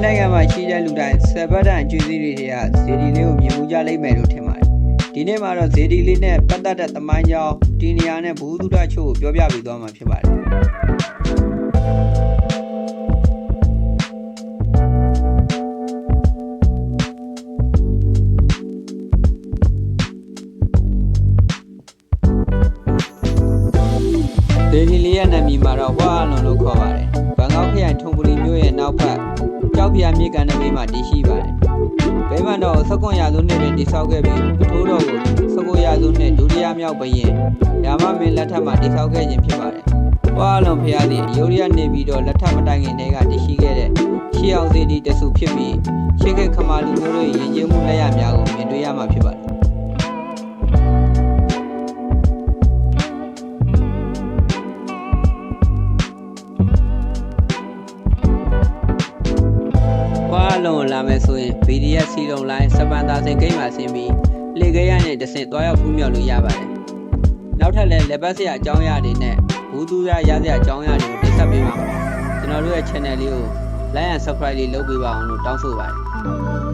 င်းနိုင်ငံမှာရှိတဲ့လူတိုင်းဆယ်ဘတ်တန်အကျွေးစည်းတွေကဇေဒီလေးကိုမြင်မှုကြလိမ့်မယ်လို့ထင်ပါတယ်ဒီနေ့မှာတော့ဇေဒီလေးနဲ့ပတ်သက်တဲ့သမိုင်းကြောင်းဒီနေရာနဲ့ဘူဒုဒချို့ကိုပြောပြပေးသွားမှာဖြစ်ပါတယ်ဒေဒီလီရဲ့နာမည်မှာတော့ဝါအလွန်လို့ခေါ်ပါတယ်။ ကြောက်ပြမြေကန်တဲ့ဘေးမှာတည်ရှိပါတယ်။ဘေးမှာတော့စကွန်ရာစုနှစ်တွင်တည်ဆောက်ခဲ့ပြီးပထိုးတော်ကိုစကွန်ရာစုနှစ်ဒုတိယမြောက်ဘရင်ရာမမင်းလက်ထက်မှာတည်ဆောက်ခဲ့ခြင်းဖြစ်ပါတယ်။ဝါအလွန်ဖျားသည့်ယူရီးယားနေပြီးတော့လက်ထက်မတိုင်ခင်တည်းကတည်ရှိခဲ့တဲ့ရှေးအောင်စေတီတဆူဖြစ်ပြီးရှေးခေတ်ခမာလူမျိုးတို့ရဲ့ရင်ကျေးမှုလက်ရများကိုမြင်တွေ့ရမှာဖြစ်ပါတယ်။ ခွာအလုံးလာမယ်ဆိုရင် BDS စီလုံးလိုင်းစပန်သာစင်ဂိမ်းမှာဆင်းပြီးလေခဲရနဲ့တဆင့်တွားရောက်ဖူးမြော်လို့ရပါတယ်။နောက်ထပ်လည်းလက်ပတ်စရာအကြောင်းအရာတွေနဲ့ဘူးသူရရစရာအကြောင်းအရာတွေကိုတင်ဆက်ပေးပါမယ်။ကျွန်တော်တို့ရဲ့ channel လေးကို like and subscribe လေးလုပ်ပေးပါအောင်လို့တောင်းဆိုပါတယ်